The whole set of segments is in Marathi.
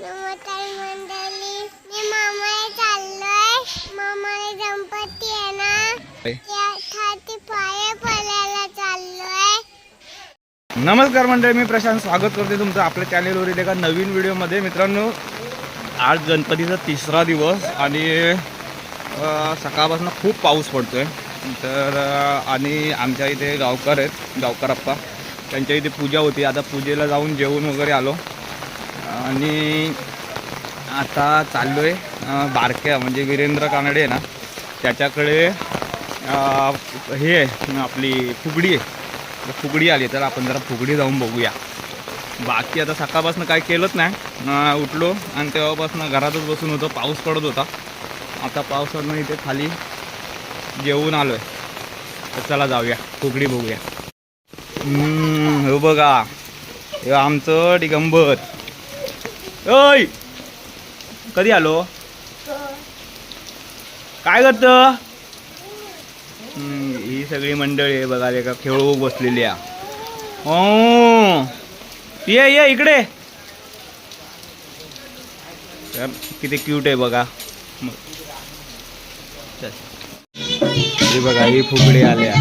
नमस्कार मंडळी मी चाललोय. गणपती आहे ना? त्यासाठी पाया पडायला चाललोय. नमस्कार मंडळी मी प्रशांत. स्वागत करते तुमचं आपल्या चॅनेलवरील एका नवीन व्हिडिओमध्ये. मित्रांनो आज गणपतीचा तिसरा दिवस आणि सकाळपासून खूप पाऊस पडतोय. तर आणि आमच्या इथे गावकर आहेत गावकर अप्पा त्यांच्या इथे पूजा होती. आता पूजेला जाऊन जेवून वगैरे आलो. आणि आता चाललो आहे बारक्या म्हणजे वीरेंद्र कानडे आहे ना त्याच्याकडे हे आहे आपली फुगडी आहे. फुगडी आली तर आपण जरा फुगडी जाऊन बघूया. बाकी आता सकाळपासून काय केलंच नाही. उठलो आणि तेव्हापासून घरातच बसून होतो पाऊस पडत होता. आता पावसानं इथे खाली जेवून आलो आहे तर चला जाऊया फुगडी बघूया. हो हे बघा हे आमचं डिगंबर ओय! कधी आलो? काय करतं? ही सगळी मंडळी आहे बघा एका खेळू बसलेली आहे ये ये इकडे. किती क्यूट आहे बघा. मग. बघा ही फुगडी आल्या.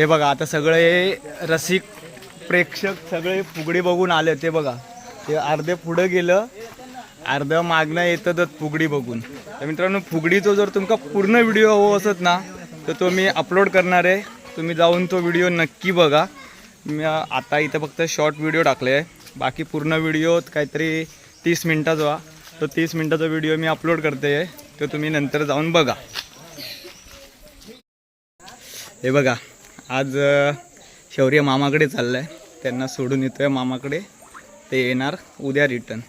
हे बघा आता सगळे रसिक प्रेक्षक सगळे फुगडी बघून आले ते बघा. ते अर्धे पुढं गेलं अर्ध मागणं येतं फुगडी बघून. तर मित्रांनो फुगडीचा जर तुमका पूर्ण व्हिडिओ हवं असत ना तर तो मी अपलोड करणार आहे. तुम्ही जाऊन तो व्हिडिओ नक्की बघा. मी आता इथं फक्त शॉर्ट व्हिडिओ टाकले आहे. बाकी पूर्ण व्हिडिओ काहीतरी तीस मिनटाचा व्हा तो तीस मिनटाचा व्हिडिओ मी अपलोड करते आहे. तो तुम्ही नंतर जाऊन बघा. हे बघा आज शौर्य मामाकडे चाललं आहे त्यांना सोडून येतो आहे मामाकडे. ते येणार उद्या रिटर्न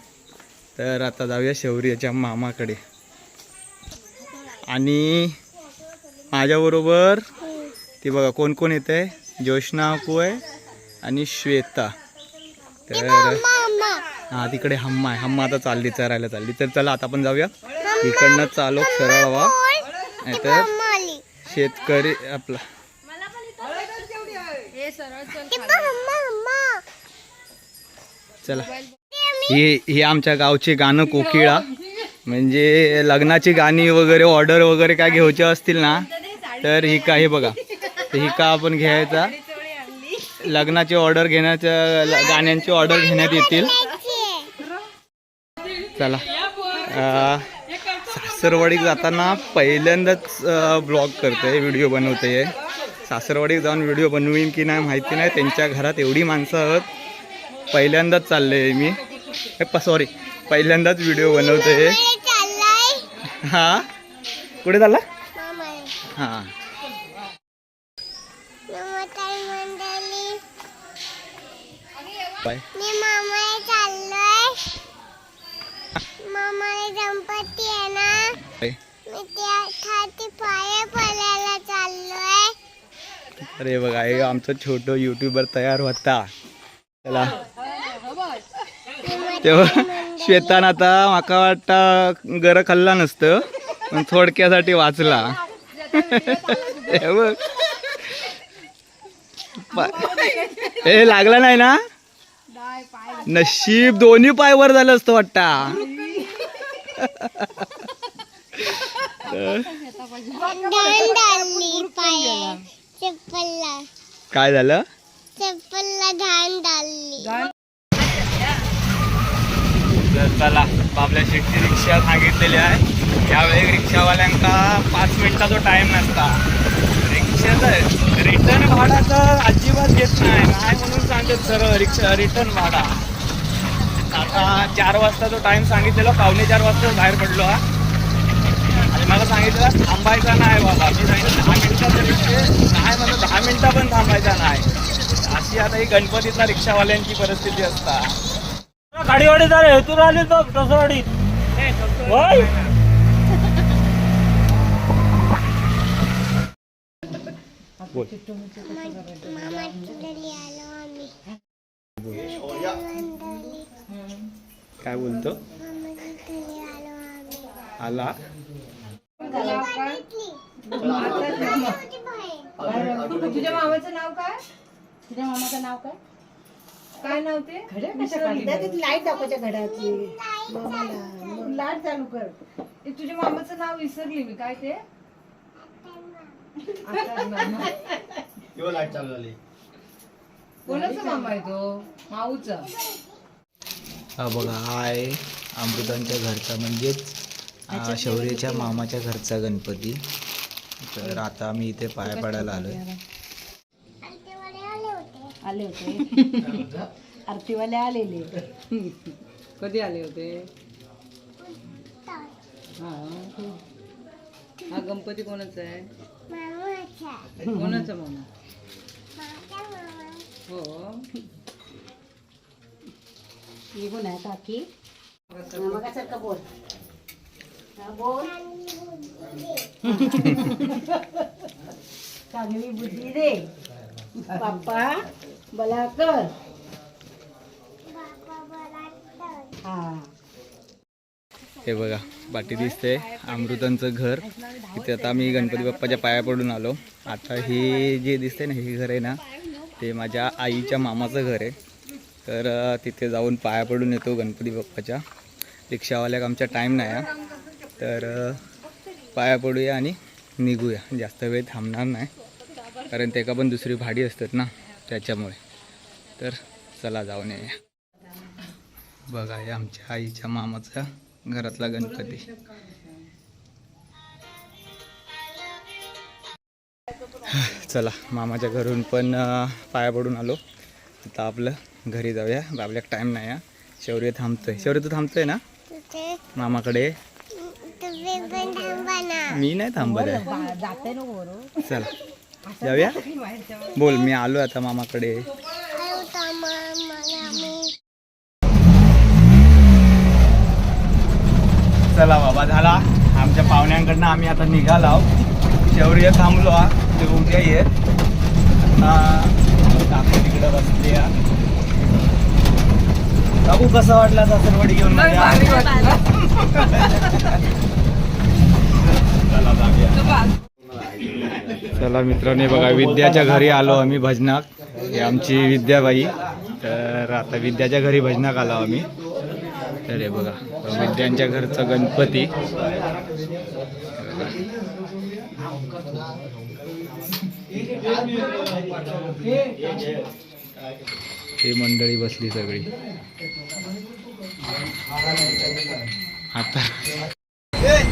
तर आता जाऊया शौर्याच्या मामाकडे. आणि माझ्याबरोबर ती बघा कोण कोण येत आहे ज्योष्ना अकू आहे आणि श्वेता. तर हा तिकडे हम्मा आहे. हम्मा आता चालली चरायला चालली. तर चला आता आपण जाऊया. इकडनं चालू सरळ व्हा नाहीतर शेतकरी आपला. चला. ही ही आमच्या गावची गाणं कोकिळा. म्हणजे लग्नाची गाणी वगैरे ऑर्डर वगैरे काय घ्यायचे असतील ना तर ही का हे बघा. तर ही का आपण घ्यायचा? लग्नाची ऑर्डर घेण्याच्या गाण्यांची ऑर्डर घेण्यात येतील. चला. सासरवाडीत जाताना पहिल्यांदाच ब्लॉग करते व्हिडिओ बनवते सासरवाडीत जाऊन व्हिडिओ बनवीन की नाही माहिती नाही. त्यांच्या घरात एवढी माणसं आहोत. पहिल्यांदाच चालले आहे मी सॉरी पहिल्यांदाच व्हिडिओ बनवते हां? कुठे चालला? हां. मी मामाला चाललोय. मामाला गणपती आहे ना. मी पाया पडायला चाललोय. अरे बघा हे आमचं छोटं युट्यूबर तयार होता. चला. तेव्हा श्वेतान आता माका वाटतं गर खाल्ला नसतं पण थोडक्यासाठी वाचला. हे लागला नाही ना? नशीब दोन्ही पाय वर झालं असतं वाटता. काय झालं? चला बाबल्या शेटची रिक्षा सांगितलेली आहे. यावेळी रिक्षावाल्यांका पाच मिनिटाचा टाइम नसता. रिटर्न भाडा तर अजिबात घेत नाही. नाही म्हणून सांगत सरळ रिक्षा रिटर्न भाडा आता चार वाजताचा टाइम सांगितलेला पावणे चार वाजता बाहेर पडलो हा. आणि मला सांगितलं थांबायचा नाही बाबा. मी सांगितलं दहा मिनिटाचा रिक्षा नाही मला दहा मिनिटं पण थांबायचा नाही. अशी आता ही गणपतीतल्या रिक्षावाल्यांची परिस्थिती असता. गाडीवाडी झाले हेतून आले बघ टसवाडी बोल. काय बोलतो? आलो. तुझ्या मामाचं नाव काय? तुझ्या मामाचं नाव काय? काय नाव ते? लाइट दाखवायच्या मामाला लाइट चालू कर. तुझ्या मामाचं नाव विसरली मी. काय ते? आत्याचं मामा. कोणाचा मामा आहे तो? माऊचा. हा बघा हा आहे अमृतांच्या घरचा म्हणजेच अं, शौर्याच्या मामाच्या घरचा गणपती. तर आता आम्ही इथे पाया पडायला आलोय. आले होते. आले होते. आरतीवाले आलेले. कधी आले होते? हा. हा गणपती कोणाचा आहे? कोणाचा मामा? हो. निघून आहे काकी मगासारखं बोल. बोल. चांगली बुद्धी दे. बाप्पा बला कर. हा. हे बघा बाटी दिसते अमृतांचं घर. इथे आता आम्ही गणपती बाप्पाच्या पाया पडून आलो. आता हे जे दिसते ना हे घर आहे ना ते माझ्या आईच्या मामाचं घर आहे. तर तिथे जाऊन पाया पडून येतो गणपती बाप्पाच्या. रिक्षावाल्याक आमचा टाईम नाही आहे. तर पाया पडूया आणि निघूया. जास्त वेळ थांबणार नाही. कारण त्याका पण दुसरी भाडी असतात ना त्याच्यामुळे. तर चला जाऊन येऊया. बघा हे आमच्या आईच्या मामाचा घरातला गणपती. चला मामाच्या घरून पण पाया पडून आलो. आता आपलं घरी जाऊया. आपल्याला टाईम नाही आहे. शौर्य थांबतोय. शौर्य तू थांबतोय ना? मामाकडे. मी नाही थांबत आहे. चला जाऊया. बोल मी आलो आता मामाकडे आयो थांबा मला मी चला बाबा झाला. आमच्या पाहुण्यांकडनं आम्ही आता निघालो शौर्य थांबलो हा. ते उद्या येत काकू तिकडं बसले. काकू कसं वाटला सासरवाडी घेऊन? चला जाऊया. चला मित्रांनी बघा विद्याच्या घरी आलो आम्ही भजनाक. ही आमची विद्याबाई. तर आता विद्याच्या घरी भजनाक आलो आम्ही. तर हे बघा. विद्यांच्या घरचा गणपती. हे मंडळी बसली सगळी. आता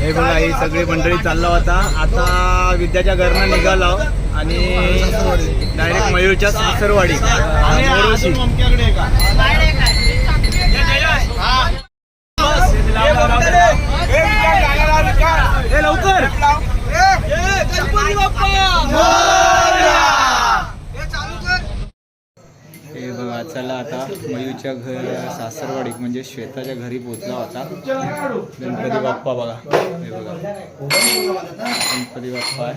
हे बघा ही सगळी मंडळी चालला होता. आता विद्याच्या घरनं निघालो आणि डायरेक्ट मयूरच्या सासरवाडी ए, लवकर. हे बघा चला आता मयूच्या घर सासरवाडी म्हणजे श्वेताच्या घरी पोचला होता. गणपती बाप्पा बघा. हे बघा. गणपती बाप्पा आहे.